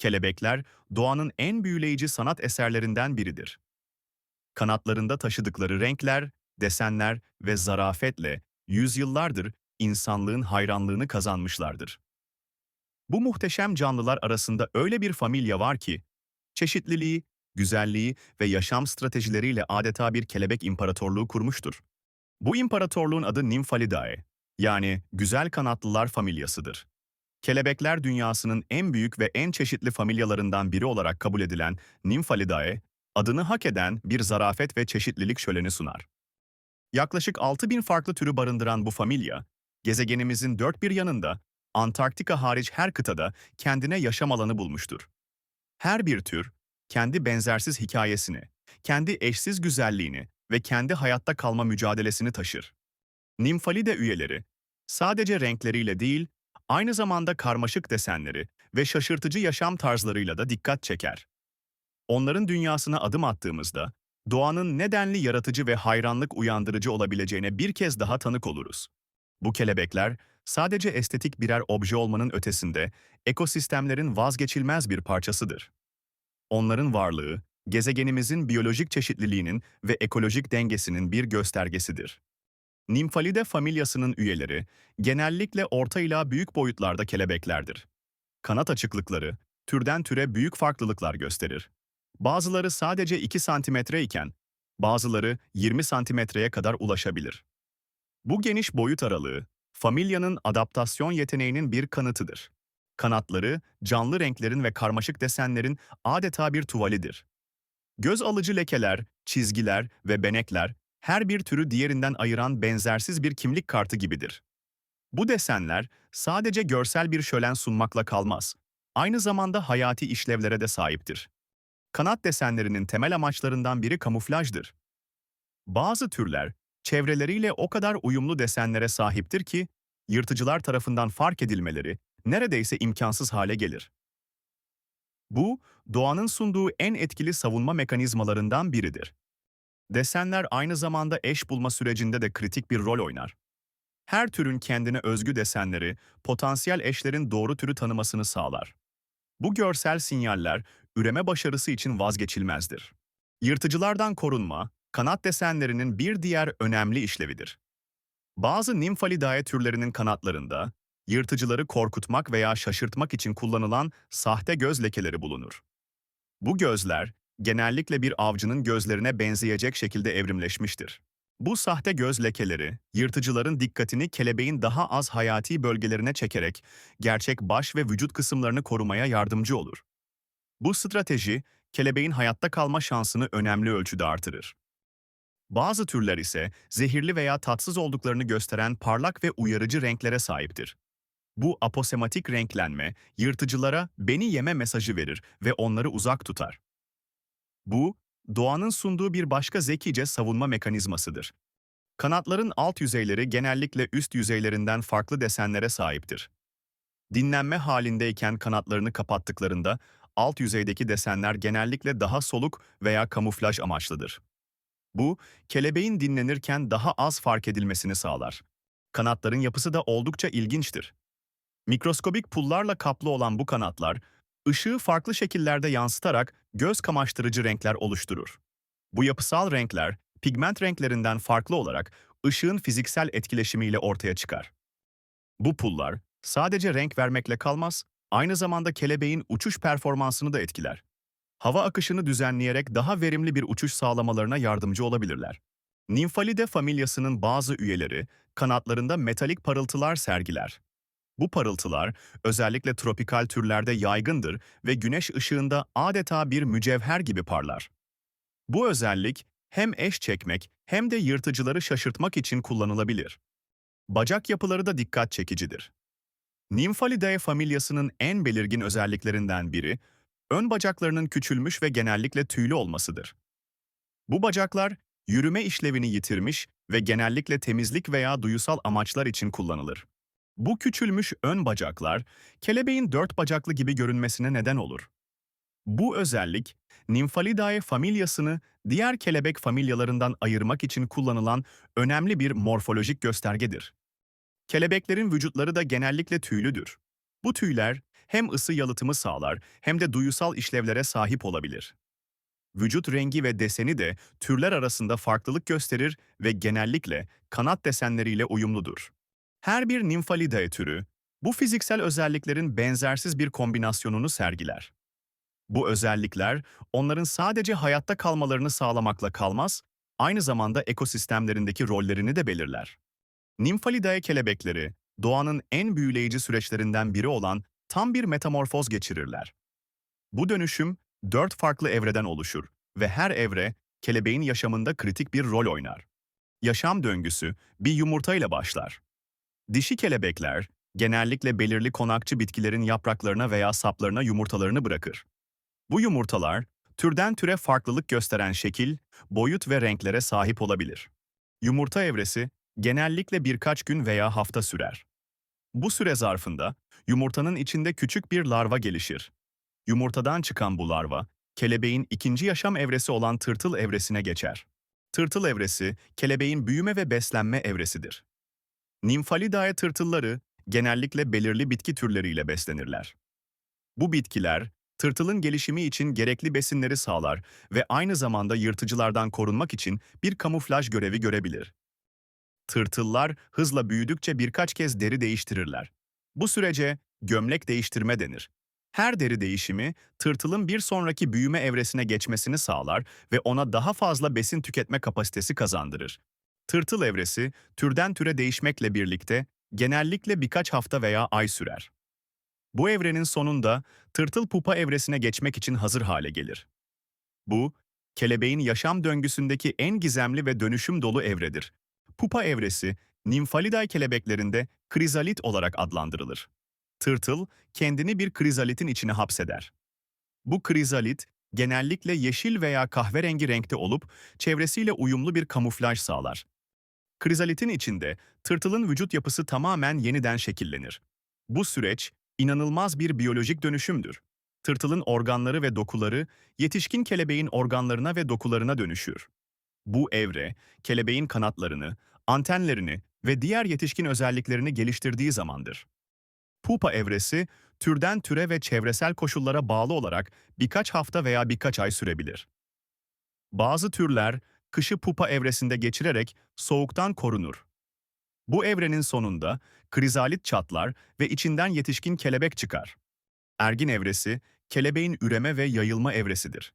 Kelebekler, doğanın en büyüleyici sanat eserlerinden biridir. Kanatlarında taşıdıkları renkler, desenler ve zarafetle yüzyıllardır insanlığın hayranlığını kazanmışlardır. Bu muhteşem canlılar arasında öyle bir familya var ki, çeşitliliği, güzelliği ve yaşam stratejileriyle adeta bir kelebek imparatorluğu kurmuştur. Bu imparatorluğun adı Nymphalidae, yani güzel kanatlılar familyasıdır. Kelebekler dünyasının en büyük ve en çeşitli familyalarından biri olarak kabul edilen Nymphalidae, adını hak eden bir zarafet ve çeşitlilik şöleni sunar. Yaklaşık 6000 farklı türü barındıran bu familya, gezegenimizin dört bir yanında, Antarktika hariç her kıtada kendine yaşam alanı bulmuştur. Her bir tür, kendi benzersiz hikayesini, kendi eşsiz güzelliğini ve kendi hayatta kalma mücadelesini taşır. Nimfalide üyeleri, sadece renkleriyle değil, aynı zamanda karmaşık desenleri ve şaşırtıcı yaşam tarzlarıyla da dikkat çeker. Onların dünyasına adım attığımızda, doğanın nedenli yaratıcı ve hayranlık uyandırıcı olabileceğine bir kez daha tanık oluruz. Bu kelebekler, sadece estetik birer obje olmanın ötesinde, ekosistemlerin vazgeçilmez bir parçasıdır. Onların varlığı, gezegenimizin biyolojik çeşitliliğinin ve ekolojik dengesinin bir göstergesidir. Nymphalidae familyasının üyeleri genellikle orta ila büyük boyutlarda kelebeklerdir. Kanat açıklıkları türden türe büyük farklılıklar gösterir. Bazıları sadece 2 santimetre iken bazıları 20 santimetreye kadar ulaşabilir. Bu geniş boyut aralığı familyanın adaptasyon yeteneğinin bir kanıtıdır. Kanatları, canlı renklerin ve karmaşık desenlerin adeta bir tuvalidir. Göz alıcı lekeler, çizgiler ve benekler her bir türü diğerinden ayıran benzersiz bir kimlik kartı gibidir. Bu desenler sadece görsel bir şölen sunmakla kalmaz. Aynı zamanda hayati işlevlere de sahiptir. Kanat desenlerinin temel amaçlarından biri kamuflajdır. Bazı türler çevreleriyle o kadar uyumlu desenlere sahiptir ki yırtıcılar tarafından fark edilmeleri neredeyse imkansız hale gelir. Bu, doğanın sunduğu en etkili savunma mekanizmalarından biridir. Desenler aynı zamanda eş bulma sürecinde de kritik bir rol oynar. Her türün kendine özgü desenleri, potansiyel eşlerin doğru türü tanımasını sağlar. Bu görsel sinyaller, üreme başarısı için vazgeçilmezdir. Yırtıcılardan korunma, kanat desenlerinin bir diğer önemli işlevidir. Bazı Nymphalidae türlerinin kanatlarında, yırtıcıları korkutmak veya şaşırtmak için kullanılan sahte göz lekeleri bulunur. Bu gözler, genellikle bir avcının gözlerine benzeyecek şekilde evrimleşmiştir. Bu sahte göz lekeleri, yırtıcıların dikkatini kelebeğin daha az hayati bölgelerine çekerek gerçek baş ve vücut kısımlarını korumaya yardımcı olur. Bu strateji, kelebeğin hayatta kalma şansını önemli ölçüde artırır. Bazı türler ise zehirli veya tatsız olduklarını gösteren parlak ve uyarıcı renklere sahiptir. Bu aposematik renklenme, yırtıcılara beni yeme mesajı verir ve onları uzak tutar. Bu, doğanın sunduğu bir başka zekice savunma mekanizmasıdır. Kanatların alt yüzeyleri genellikle üst yüzeylerinden farklı desenlere sahiptir. Dinlenme halindeyken kanatlarını kapattıklarında alt yüzeydeki desenler genellikle daha soluk veya kamuflaj amaçlıdır. Bu, kelebeğin dinlenirken daha az fark edilmesini sağlar. Kanatların yapısı da oldukça ilginçtir. Mikroskobik pullarla kaplı olan bu kanatlar, ışığı farklı şekillerde yansıtarak göz kamaştırıcı renkler oluşturur. Bu yapısal renkler, pigment renklerinden farklı olarak ışığın fiziksel etkileşimiyle ortaya çıkar. Bu pullar sadece renk vermekle kalmaz, aynı zamanda kelebeğin uçuş performansını da etkiler. Hava akışını düzenleyerek daha verimli bir uçuş sağlamalarına yardımcı olabilirler. Nymphalidae familyasının bazı üyeleri kanatlarında metalik parıltılar sergiler. Bu parıltılar özellikle tropikal türlerde yaygındır ve güneş ışığında adeta bir mücevher gibi parlar. Bu özellik hem eş çekmek hem de yırtıcıları şaşırtmak için kullanılabilir. Bacak yapıları da dikkat çekicidir. Nymphalidae familyasının en belirgin özelliklerinden biri, ön bacaklarının küçülmüş ve genellikle tüylü olmasıdır. Bu bacaklar, yürüme işlevini yitirmiş ve genellikle temizlik veya duyusal amaçlar için kullanılır. Bu küçülmüş ön bacaklar, kelebeğin dört bacaklı gibi görünmesine neden olur. Bu özellik, Nymphalidae familyasını diğer kelebek familyalarından ayırmak için kullanılan önemli bir morfolojik göstergedir. Kelebeklerin vücutları da genellikle tüylüdür. Bu tüyler hem ısı yalıtımı sağlar hem de duyusal işlevlere sahip olabilir. Vücut rengi ve deseni de türler arasında farklılık gösterir ve genellikle kanat desenleriyle uyumludur. Her bir Nymphalidae türü, bu fiziksel özelliklerin benzersiz bir kombinasyonunu sergiler. Bu özellikler, onların sadece hayatta kalmalarını sağlamakla kalmaz, aynı zamanda ekosistemlerindeki rollerini de belirler. Nymphalidae kelebekleri, doğanın en büyüleyici süreçlerinden biri olan tam bir metamorfoz geçirirler. Bu dönüşüm, dört farklı evreden oluşur ve her evre, kelebeğin yaşamında kritik bir rol oynar. Yaşam döngüsü bir yumurtayla başlar. Dişi kelebekler, genellikle belirli konakçı bitkilerin yapraklarına veya saplarına yumurtalarını bırakır. Bu yumurtalar, türden türe farklılık gösteren şekil, boyut ve renklere sahip olabilir. Yumurta evresi, genellikle birkaç gün veya hafta sürer. Bu süre zarfında, yumurtanın içinde küçük bir larva gelişir. Yumurtadan çıkan bu larva, kelebeğin ikinci yaşam evresi olan tırtıl evresine geçer. Tırtıl evresi, kelebeğin büyüme ve beslenme evresidir. Nymphalidae tırtılları genellikle belirli bitki türleriyle beslenirler. Bu bitkiler, tırtılın gelişimi için gerekli besinleri sağlar ve aynı zamanda yırtıcılardan korunmak için bir kamuflaj görevi görebilir. Tırtıllar hızla büyüdükçe birkaç kez deri değiştirirler. Bu sürece gömlek değiştirme denir. Her deri değişimi, tırtılın bir sonraki büyüme evresine geçmesini sağlar ve ona daha fazla besin tüketme kapasitesi kazandırır. Tırtıl evresi, türden türe değişmekle birlikte genellikle birkaç hafta veya ay sürer. Bu evrenin sonunda tırtıl pupa evresine geçmek için hazır hale gelir. Bu, kelebeğin yaşam döngüsündeki en gizemli ve dönüşüm dolu evredir. Pupa evresi, Nymphalidae kelebeklerinde krizalit olarak adlandırılır. Tırtıl, kendini bir krizalitin içine hapseder. Bu krizalit, genellikle yeşil veya kahverengi renkte olup çevresiyle uyumlu bir kamuflaj sağlar. Krizalitin içinde tırtılın vücut yapısı tamamen yeniden şekillenir. Bu süreç inanılmaz bir biyolojik dönüşümdür. Tırtılın organları ve dokuları yetişkin kelebeğin organlarına ve dokularına dönüşür. Bu evre, kelebeğin kanatlarını, antenlerini ve diğer yetişkin özelliklerini geliştirdiği zamandır. Pupa evresi, türden türe ve çevresel koşullara bağlı olarak birkaç hafta veya birkaç ay sürebilir. Bazı türler, kışı pupa evresinde geçirerek soğuktan korunur. Bu evrenin sonunda krizalit çatlar ve içinden yetişkin kelebek çıkar. Ergin evresi, kelebeğin üreme ve yayılma evresidir.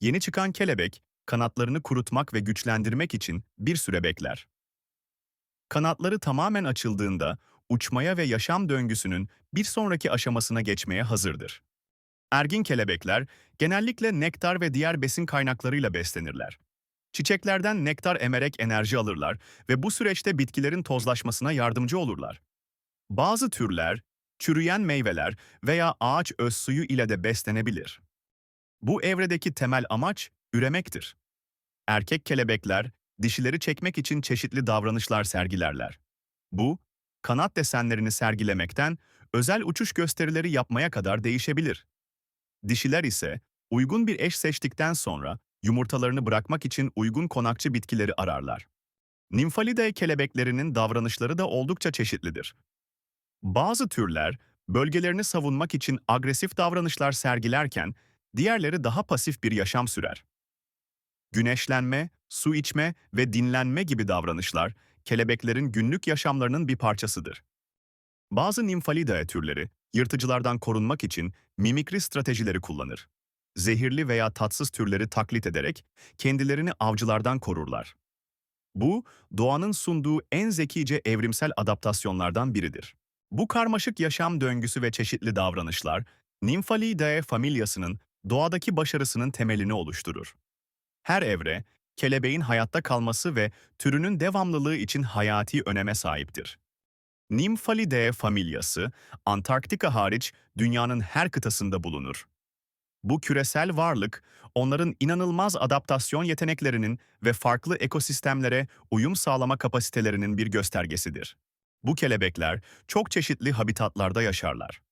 Yeni çıkan kelebek, kanatlarını kurutmak ve güçlendirmek için bir süre bekler. Kanatları tamamen açıldığında, uçmaya ve yaşam döngüsünün bir sonraki aşamasına geçmeye hazırdır. Ergin kelebekler genellikle nektar ve diğer besin kaynaklarıyla beslenirler. Çiçeklerden nektar emerek enerji alırlar ve bu süreçte bitkilerin tozlaşmasına yardımcı olurlar. Bazı türler, çürüyen meyveler veya ağaç öz suyu ile de beslenebilir. Bu evredeki temel amaç üremektir. Erkek kelebekler, dişileri çekmek için çeşitli davranışlar sergilerler. Bu, kanat desenlerini sergilemekten özel uçuş gösterileri yapmaya kadar değişebilir. Dişiler ise uygun bir eş seçtikten sonra yumurtalarını bırakmak için uygun konakçı bitkileri ararlar. Nymphalidae kelebeklerinin davranışları da oldukça çeşitlidir. Bazı türler bölgelerini savunmak için agresif davranışlar sergilerken diğerleri daha pasif bir yaşam sürer. Güneşlenme, su içme ve dinlenme gibi davranışlar kelebeklerin günlük yaşamlarının bir parçasıdır. Bazı Nymphalidae türleri yırtıcılardan korunmak için mimikri stratejileri kullanır. Zehirli veya tatsız türleri taklit ederek kendilerini avcılardan korurlar. Bu, doğanın sunduğu en zekice evrimsel adaptasyonlardan biridir. Bu karmaşık yaşam döngüsü ve çeşitli davranışlar, Nymphalidae familyasının doğadaki başarısının temelini oluşturur. Her evre, kelebeğin hayatta kalması ve türünün devamlılığı için hayati öneme sahiptir. Nymphalidae familyası, Antarktika hariç dünyanın her kıtasında bulunur. Bu küresel varlık, onların inanılmaz adaptasyon yeteneklerinin ve farklı ekosistemlere uyum sağlama kapasitelerinin bir göstergesidir. Bu kelebekler çok çeşitli habitatlarda yaşarlar.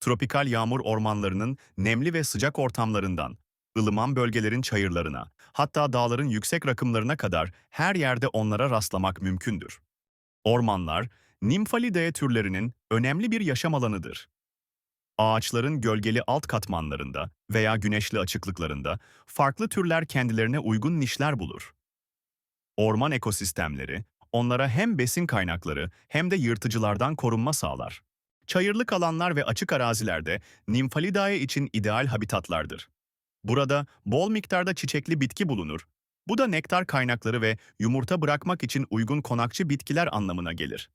Tropikal yağmur ormanlarının nemli ve sıcak ortamlarından, ılıman bölgelerin çayırlarına, hatta dağların yüksek rakımlarına kadar her yerde onlara rastlamak mümkündür. Ormanlar, Nymphalidae türlerinin önemli bir yaşam alanıdır. Ağaçların gölgeli alt katmanlarında veya güneşli açıklıklarında farklı türler kendilerine uygun nişler bulur. Orman ekosistemleri onlara hem besin kaynakları hem de yırtıcılardan korunma sağlar. Çayırlık alanlar ve açık arazilerde Nymphalidae için ideal habitatlardır. Burada bol miktarda çiçekli bitki bulunur. Bu da nektar kaynakları ve yumurta bırakmak için uygun konakçı bitkiler anlamına gelir.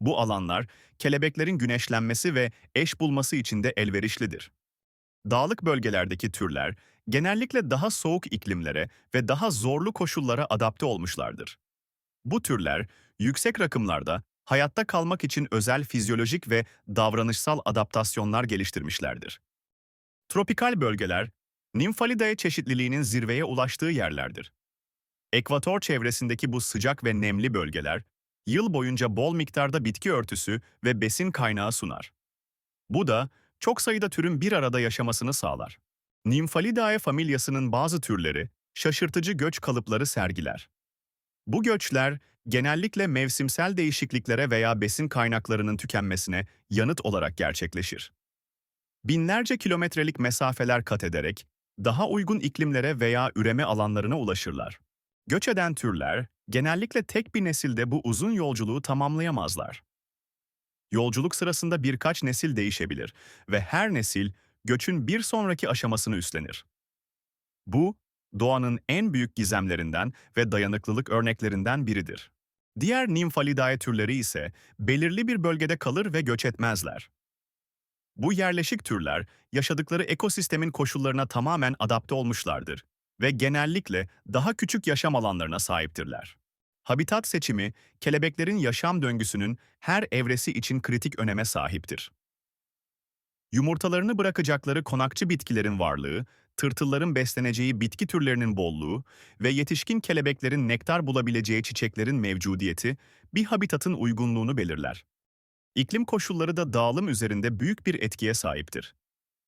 Bu alanlar kelebeklerin güneşlenmesi ve eş bulması için de elverişlidir. Dağlık bölgelerdeki türler genellikle daha soğuk iklimlere ve daha zorlu koşullara adapte olmuşlardır. Bu türler yüksek rakımlarda hayatta kalmak için özel fizyolojik ve davranışsal adaptasyonlar geliştirmişlerdir. Tropikal bölgeler, Nymphalidae çeşitliliğinin zirveye ulaştığı yerlerdir. Ekvator çevresindeki bu sıcak ve nemli bölgeler, yıl boyunca bol miktarda bitki örtüsü ve besin kaynağı sunar. Bu da çok sayıda türün bir arada yaşamasını sağlar. Nymphalidae familyasının bazı türleri şaşırtıcı göç kalıpları sergiler. Bu göçler genellikle mevsimsel değişikliklere veya besin kaynaklarının tükenmesine yanıt olarak gerçekleşir. Binlerce kilometrelik mesafeler kat ederek daha uygun iklimlere veya üreme alanlarına ulaşırlar. Göç eden türler genellikle tek bir nesilde bu uzun yolculuğu tamamlayamazlar. Yolculuk sırasında birkaç nesil değişebilir ve her nesil göçün bir sonraki aşamasını üstlenir. Bu, doğanın en büyük gizemlerinden ve dayanıklılık örneklerinden biridir. Diğer Nymphalidae türleri ise belirli bir bölgede kalır ve göç etmezler. Bu yerleşik türler yaşadıkları ekosistemin koşullarına tamamen adapte olmuşlardır ve genellikle daha küçük yaşam alanlarına sahiptirler. Habitat seçimi, kelebeklerin yaşam döngüsünün her evresi için kritik öneme sahiptir. Yumurtalarını bırakacakları konakçı bitkilerin varlığı, tırtılların besleneceği bitki türlerinin bolluğu ve yetişkin kelebeklerin nektar bulabileceği çiçeklerin mevcudiyeti bir habitatın uygunluğunu belirler. İklim koşulları da dağılım üzerinde büyük bir etkiye sahiptir.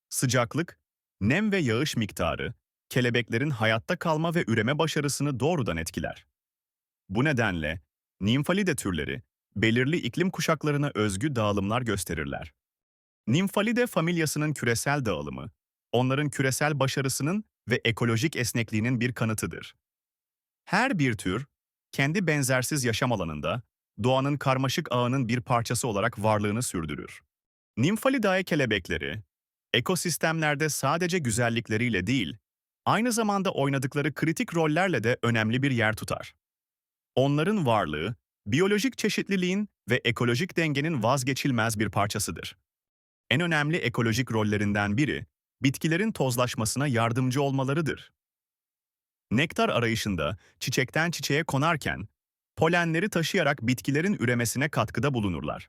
Sıcaklık, nem ve yağış miktarı, kelebeklerin hayatta kalma ve üreme başarısını doğrudan etkiler. Bu nedenle Nymphalidae türleri belirli iklim kuşaklarına özgü dağılımlar gösterirler. Nymphalidae familyasının küresel dağılımı, onların küresel başarısının ve ekolojik esnekliğinin bir kanıtıdır. Her bir tür, kendi benzersiz yaşam alanında, doğanın karmaşık ağının bir parçası olarak varlığını sürdürür. Nymphalidae kelebekleri, ekosistemlerde sadece güzellikleriyle değil, aynı zamanda oynadıkları kritik rollerle de önemli bir yer tutar. Onların varlığı, biyolojik çeşitliliğin ve ekolojik dengenin vazgeçilmez bir parçasıdır. En önemli ekolojik rollerinden biri, bitkilerin tozlaşmasına yardımcı olmalarıdır. Nektar arayışında çiçekten çiçeğe konarken, polenleri taşıyarak bitkilerin üremesine katkıda bulunurlar.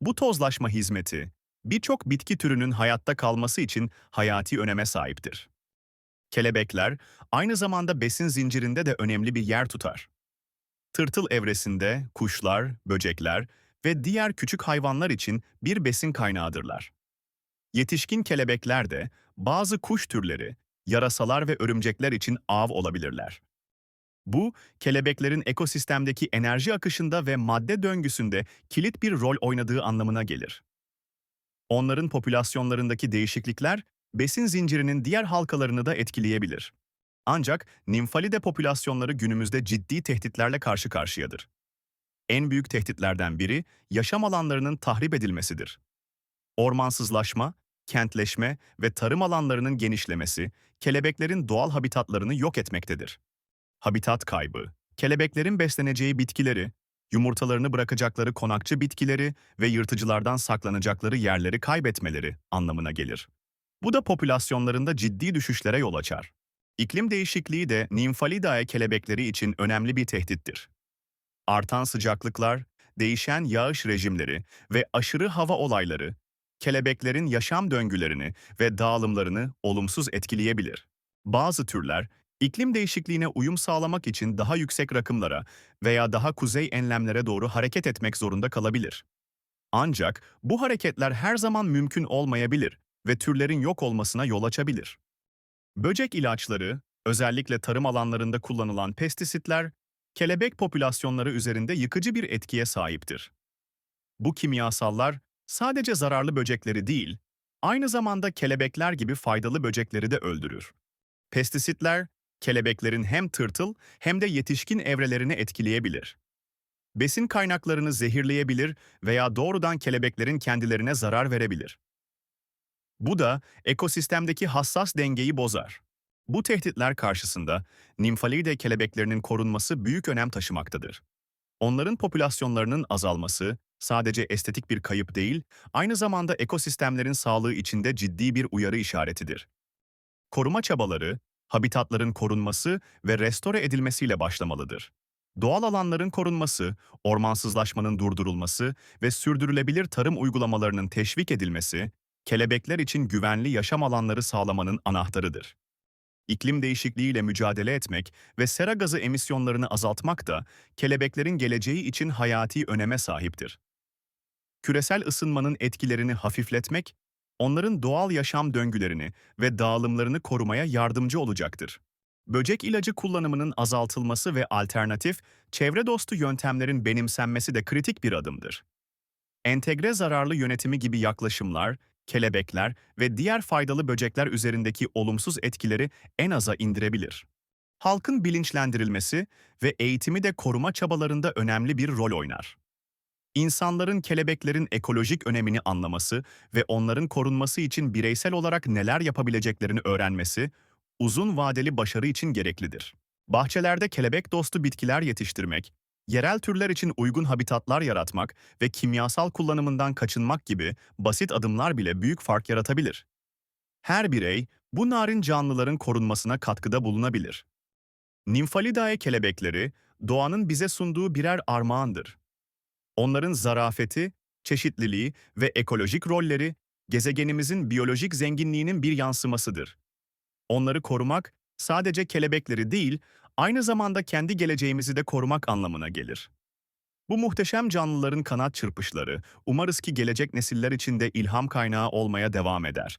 Bu tozlaşma hizmeti, birçok bitki türünün hayatta kalması için hayati öneme sahiptir. Kelebekler, aynı zamanda besin zincirinde de önemli bir yer tutar. Tırtıl evresinde kuşlar, böcekler ve diğer küçük hayvanlar için bir besin kaynağıdırlar. Yetişkin kelebekler de bazı kuş türleri, yarasalar ve örümcekler için av olabilirler. Bu, kelebeklerin ekosistemdeki enerji akışında ve madde döngüsünde kilit bir rol oynadığı anlamına gelir. Onların popülasyonlarındaki değişiklikler, besin zincirinin diğer halkalarını da etkileyebilir. Ancak Nymphalidae popülasyonları günümüzde ciddi tehditlerle karşı karşıyadır. En büyük tehditlerden biri, yaşam alanlarının tahrip edilmesidir. Ormansızlaşma, kentleşme ve tarım alanlarının genişlemesi, kelebeklerin doğal habitatlarını yok etmektedir. Habitat kaybı, kelebeklerin besleneceği bitkileri, yumurtalarını bırakacakları konakçı bitkileri ve yırtıcılardan saklanacakları yerleri kaybetmeleri anlamına gelir. Bu da popülasyonlarında ciddi düşüşlere yol açar. İklim değişikliği de Nymphalidae kelebekleri için önemli bir tehdittir. Artan sıcaklıklar, değişen yağış rejimleri ve aşırı hava olayları, kelebeklerin yaşam döngülerini ve dağılımlarını olumsuz etkileyebilir. Bazı türler, iklim değişikliğine uyum sağlamak için daha yüksek rakımlara veya daha kuzey enlemlere doğru hareket etmek zorunda kalabilir. Ancak bu hareketler her zaman mümkün olmayabilir ve türlerin yok olmasına yol açabilir. Böcek ilaçları, özellikle tarım alanlarında kullanılan pestisitler, kelebek popülasyonları üzerinde yıkıcı bir etkiye sahiptir. Bu kimyasallar sadece zararlı böcekleri değil, Aynı zamanda kelebekler gibi faydalı böcekleri de öldürür. Pestisitler, kelebeklerin hem tırtıl hem de yetişkin evrelerini etkileyebilir. Besin kaynaklarını zehirleyebilir veya doğrudan kelebeklerin kendilerine zarar verebilir. Bu da ekosistemdeki hassas dengeyi bozar. Bu tehditler karşısında nimfalide kelebeklerinin korunması büyük önem taşımaktadır. Onların popülasyonlarının azalması sadece estetik bir kayıp değil, aynı zamanda ekosistemlerin sağlığı içinde ciddi bir uyarı işaretidir. Koruma çabaları, habitatların korunması ve restore edilmesiyle başlamalıdır. Doğal alanların korunması, ormansızlaşmanın durdurulması ve sürdürülebilir tarım uygulamalarının teşvik edilmesi, kelebekler için güvenli yaşam alanları sağlamanın anahtarıdır. İklim değişikliğiyle mücadele etmek ve sera gazı emisyonlarını azaltmak da kelebeklerin geleceği için hayati öneme sahiptir. Küresel ısınmanın etkilerini hafifletmek, onların doğal yaşam döngülerini ve dağılımlarını korumaya yardımcı olacaktır. Böcek ilacı kullanımının azaltılması ve alternatif, çevre dostu yöntemlerin benimsenmesi de kritik bir adımdır. Entegre zararlı yönetimi gibi yaklaşımlar, kelebekler ve diğer faydalı böcekler üzerindeki olumsuz etkileri en aza indirebilir. Halkın bilinçlendirilmesi ve eğitimi de koruma çabalarında önemli bir rol oynar. İnsanların kelebeklerin ekolojik önemini anlaması ve onların korunması için bireysel olarak neler yapabileceklerini öğrenmesi, uzun vadeli başarı için gereklidir. Bahçelerde kelebek dostu bitkiler yetiştirmek, yerel türler için uygun habitatlar yaratmak ve kimyasal kullanımından kaçınmak gibi basit adımlar bile büyük fark yaratabilir. Her birey bu narin canlıların korunmasına katkıda bulunabilir. Nimfalidae kelebekleri, doğanın bize sunduğu birer armağandır. Onların zarafeti, çeşitliliği ve ekolojik rolleri, gezegenimizin biyolojik zenginliğinin bir yansımasıdır. Onları korumak, sadece kelebekleri değil, aynı zamanda kendi geleceğimizi de korumak anlamına gelir. Bu muhteşem canlıların kanat çırpışları, umarız ki gelecek nesiller için de ilham kaynağı olmaya devam eder.